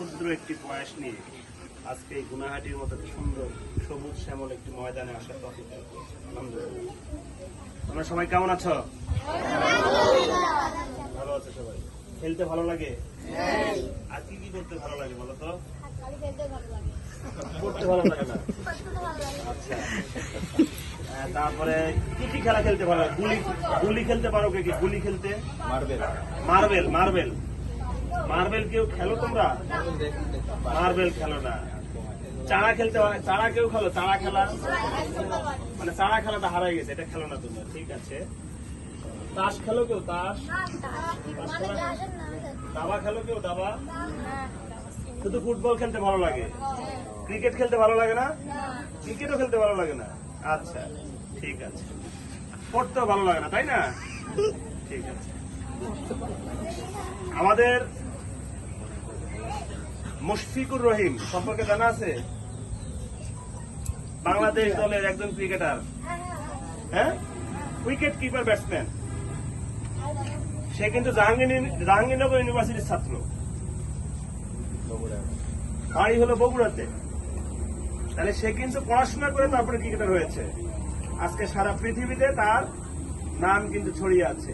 ক্ষুদ্র একটি প্রয়াস নিয়ে আজকে এই গুনাহাটির মতো সুন্দর সবুজ শ্যামল একটি ময়দানে আসার তফিক আলহামদুলিল্লাহ। তোমরা সবাই কেমন আছো? ভালো আছে সবাই? খেলতে ভালো লাগে? আর কি কি করতে ভালো লাগে বলো তো? করতে ভালো লাগে না? আচ্ছা। তারপরে কি কি খেলা খেলতে পারো গুলি গুলি খেলতে পারো কে কি? গুলি খেলতে? মার্বেল। Marble marble. মার্বেল কেউ খেলো তোমরা? মার্বেল খেলো না। চাড়া খেলতে চাড়া কেউ খেলো? চাড়া খেলা? মানে চাড়া খেলাটা হারাই গেছে, এটা খেলো না তোমরা, ঠিক আছে। তাস খেলো কেউ? তাস? দাবা খেলো কেউ? দাবা? শুধু ফুটবল খেলতে ভালো লাগে? ক্রিকেট খেলতে ভালো লাগে না? ক্রিকেটও খেলতে ভালো লাগে না? আচ্ছা ঠিক আছে। পড়তেও ভালো লাগে না, তাই না? ঠিক আছে। আমাদের মুশফিকুর রহিম, সম্পর্কে জানা আছে? বাংলাদেশ দলের একজন ক্রিকেটার হ্যাঁ? উইকেট কিপার ব্যাটসম্যান সে কিন্তু জাহাঙ্গীর জাহাঙ্গীরনগর ইউনিভার্সিটির ছাত্র। বাড়ি হলো বগুড়াতে। তাহলে সে কিন্তু পড়াশোনা করে তারপরে ক্রিকেটার হয়েছে। আজকে সারা পৃথিবীতে তার নাম কিন্তু ছড়িয়ে আছে।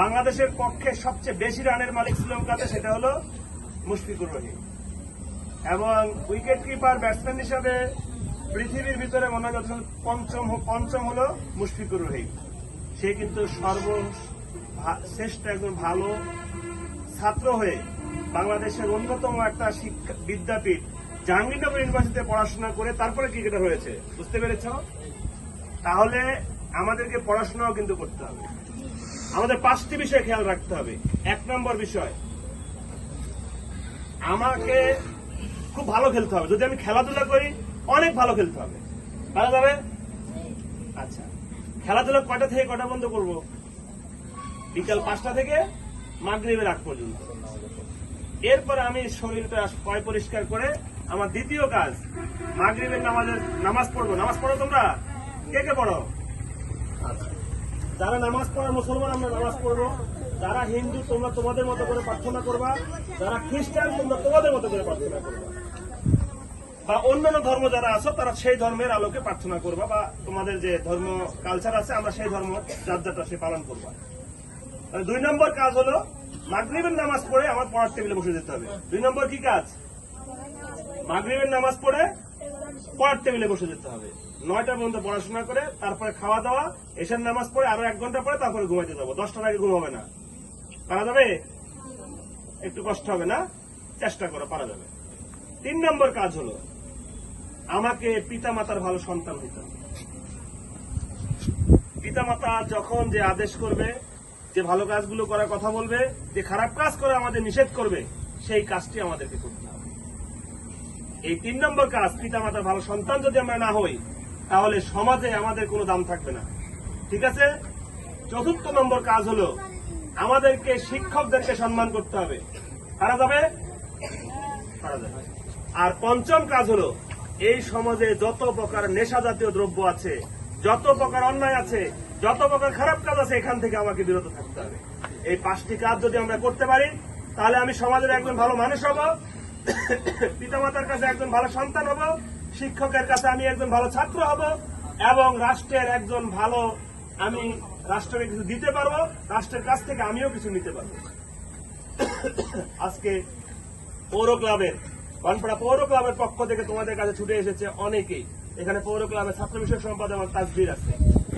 বাংলাদেশের পক্ষে সবচেয়ে বেশি রানের মালিক শ্রীলঙ্কাতে সেটা হলো মুশফিকুর রহিম। এবং উইকেট কিপার ব্যাটসম্যান হিসাবে পৃথিবীর ভিতরে মনে যখন পঞ্চম পঞ্চম হলো মুশফিকুর রহিম। সে কিন্তু সর্ব শ্রেষ্ঠ একজন ভালো ছাত্র হয়ে বাংলাদেশের অন্যতম একটা বিদ্যাপীঠ, জাহাঙ্গীরনগর ইউনিভার্সিটিতে পড়াশোনা করে তারপরে ক্রিকেটার হয়েছে। বুঝতে পেরেছ? তাহলে আমাদেরকে পড়াশোনাও কিন্তু করতে হবে। আমাদের পাঁচটি বিষয় খেয়াল রাখতে হবে। এক নম্বর বিষয়, আমাকে খুব ভালো খেলতে হবে। যদি আমি খেলাধুলা করি, অনেক ভালো খেলতে হবে। পারা যাবে? আচ্ছা। খেলাধুলা কটা থেকে কটা বন্ধ করব? বিকাল পাঁচটা থেকে মাগরীবের আগ পর্যন্ত। এরপর আমি শরীরটা পয় পরিষ্কার করে আমার দ্বিতীয় কাজ, মাগরীবের নামাজের নামাজ পড়ব। নামাজ পড়ো তোমরা? কে কে পড়ো? আচ্ছা। যারা নামাজ পড়া মুসলমান, আমরা নামাজ পড়ব। যারা হিন্দু, তোমরা তোমাদের মতো করে প্রার্থনা করবা। যারা খ্রিস্টান, তোমরা তোমাদের মতো করে প্রার্থনা করবা। বা অন্যান্য ধর্ম যারা আছো, তারা সেই ধর্মের আলোকে প্রার্থনা করবা বা তোমাদের যে ধর্ম কালচার আছে, আমরা সেই ধর্ম যার যারটা সে পালন করবা। দুই নম্বর কাজ হলো, মাগরিবের নামাজ পড়ে আমার পড়ার টেবিলে বসে যেতে হবে। দুই নম্বর কি কাজ? মাগরিবের নামাজ পড়ে পড়ার টেবিলে বসে যেতে হবে। নয়টা পর্যন্ত পড়াশোনা করে, তারপরে খাওয়া দাওয়া এসার নামাজ পড়ে, আরও এক ঘণ্টা পরে তারপরে ঘুমাইতে যাব। দশটার আগে ঘুম হবে না। পারা যাবে? একটু কষ্ট হবে না? চেষ্টা করো, পারা যাবে। তিন নম্বর কাজ হলো, আমাকে পিতা মাতার ভালো সন্তান হইতে হবে। পিতা মাতা যখন যে আদেশ করবে, যে ভালো কাজগুলো করার কথা বলবে, যে খারাপ কাজ করে আমাদের নিষেধ করবে, সেই কাজটি আমাদেরকে করতে হবে। এই তিন নম্বর কাজ পিতা মাতার ভালো সন্তান যদি আমরা না হই, তাহলে সমাজে আমাদের কোনো দাম থাকবে না। ঠিক আছে? চতুর্থ নম্বর কাজ হলো, আমাদেরকে শিক্ষকদেরকে সম্মান করতে হবে। পারা যাবে? পারা যাবে? আর পঞ্চম কাজ হলো, এই সমাজে যত প্রকার নেশা জাতীয় দ্রব্য আছে, যত প্রকার অন্যায় আছে, যত প্রকার খারাপ কাজ আছে, এখান থেকে আমাকে বিরত থাকতে হবে। এই পাঁচটি কাজ যদি আমরা করতে পারি, তাহলে আমি সমাজের একজন ভালো মানুষ হব, পিতামাতার কাছে একজন ভালো সন্তান হব, শিক্ষকের কাছে আমি একজন ভালো ছাত্র হব, এবং রাষ্ট্রের একজন ভালো আমি রাষ্ট্রকে কিছু দিতে পারব, রাষ্ট্রের কাছ থেকে আমিও কিছু নিতে পারব। আজকে পৌর ক্লাবের বানপাড়া পৌর ক্লাবের পক্ষ থেকে তোমাদের কাছে ছুটে এসেছে অনেকেই। এখানে পৌর ক্লাবের ছাত্র বিষয়ক সম্পাদক তাজবির আছে,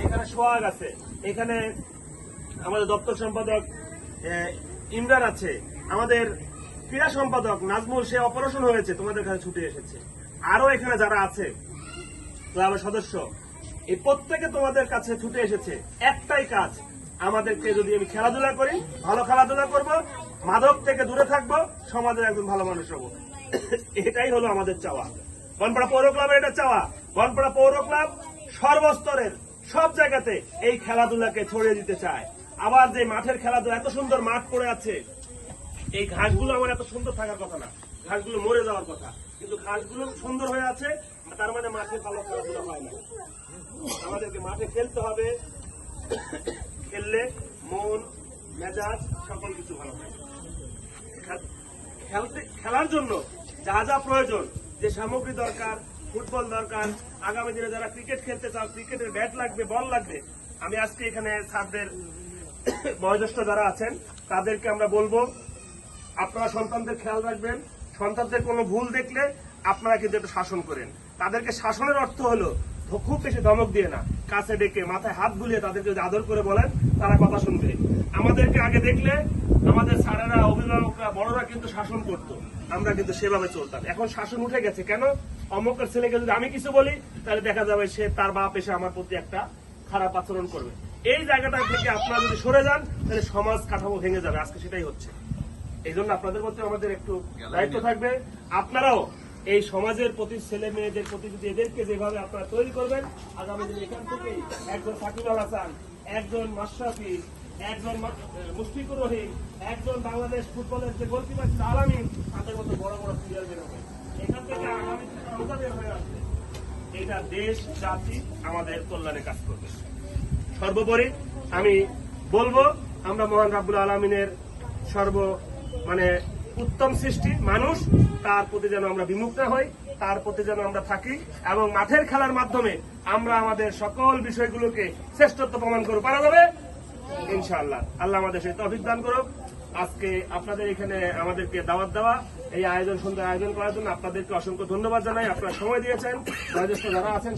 এখানে সোহাগ আছে, এখানে আমাদের দপ্তর সম্পাদক ইমরান আছে, আমাদের ক্রীড়া সম্পাদক নাজমুল, সে অপারেশন হয়েছে, তোমাদের কাছে ছুটে এসেছে। আরও এখানে যারা আছে, ক্লাবের সদস্য, এই প্রত্যেকে তোমাদের কাছে ছুটে এসেছে। একটাই কাজ, আমাদেরকে যদি আমি খেলাধুলা করি, ভালো খেলাধুলা করব, মাদক থেকে দূরে থাকব, সমাজের একজন ভালো মানুষ হব। এটাই হলো আমাদের চাওয়া। বনপাড়া পৌর ক্লাবের এটা চাওয়া। বনপাড়া পৌর ক্লাব সর্বস্তরের, সব জায়গাতে এই খেলাধুলাকে ছড়িয়ে দিতে চায়। আবার যে মাঠের খেলাধুলা, এত সুন্দর মাঠ পড়ে আছে, এই ঘাসগুলো আমার এত সুন্দর থাকার কথা না। ঘাসগুলো মরে যাওয়ার কথা। কিন্তু ঘাসগুলো সুন্দর হয়ে আছে তার মানে মাঠে ভালো খেলাধুলা হয় না। আমাদেরকে মাঠে খেলতে হবে। খেললে মন, মেজাজ, সকল কিছু ভালো হয় খেলতে খেলার জন্য যা যা প্রয়োজন, যে সামগ্রী দরকার, ফুটবল দরকার, আগামী দিনে যারা ক্রিকেট খেলতে চাও ক্রিকেটের ব্যাট লাগবে বল লাগবে, আমি আজকে এখানে স্যারদের বয়োজ্যেষ্ঠ যারা আছেন, তাদেরকে আমরা বলব, আপনারা সন্তানদের খেয়াল রাখবেন, সন্তানদের কোনো ভুল দেখলে আপনারা কিন্তু একটু শাসন করেন। তাদেরকে শাসনের অর্থ হলো খুব বেশি ধমক দিয়ে না, কাছে ডেকে, মাথায় হাত বুলিয়ে তাদেরকে যদি আদর করে বলেন, তারা কথা শুনবে। আমাদেরকে আগে দেখলে, আমাদের স্যারেরা, অভিভাবকরা, বড়রা কিন্তু শাসন করত। আমরা কিন্তু সেভাবে চলতাম। এখন শাসন উঠে গেছে। কেন? অমকের ছেলেকে যদি আমি কিছু বলি, তাহলে দেখা যাবে সে তার বাপ এসে আমার প্রতি একটা খারাপ আচরণ করবে। এই জায়গাটা থেকে আপনারা যদি সরে যান, তাহলে সমাজ কাঠামো ভেঙে যাবে। আজকে সেটাই হচ্ছে। এই জন্য আপনাদের মধ্যে আমাদের একটু দায়িত্ব থাকবে। আপনারাও এই সমাজের প্রতি, ছেলে মেয়েদের প্রতি যদি এদেরকে যেভাবে আপনারা তৈরি করবেন, আগামী দিনে এখান থেকে একজন সাকিব আল হাসান, একজন মাশরাফি একজন মুশফিকুর রহিম, একজন বাংলাদেশ ফুটবলের যে গোলকিপার আলামী তাদের মতো বড় বড় প্লেয়ার বেরোবে এখান থেকে আগামী বের হয়ে আসবে। এটা দেশ, জাতি আমাদের কল্যাণে কাজ করবে। সর্বোপরি আমি বলব, আমরা মহান রাব্বুল আলমিনের সর্ব মানে উত্তম সৃষ্টি মানুষ, তার প্রতি যেন আমরা বিমুখ না হই, তার প্রতি যেন আমরা থাকি, এবং মাঠের খেলার মাধ্যমে আমরা আমাদের সকল বিষয়গুলোকে শ্রেষ্ঠত্ব প্রমাণ করব পারা যাবে? ইনশাআল্লাহ। আল্লাহ আমাদের সেই তফিক দান করুক। আজকে আপনাদের এখানে আমাদেরকে দাওয়াত দেওয়া, এই আয়োজন সুন্দর আয়োজন করার জন্য আপনাদেরকে অসংখ্য ধন্যবাদ জানাই। আপনারা সময় দিয়েছেন। যারা আছেন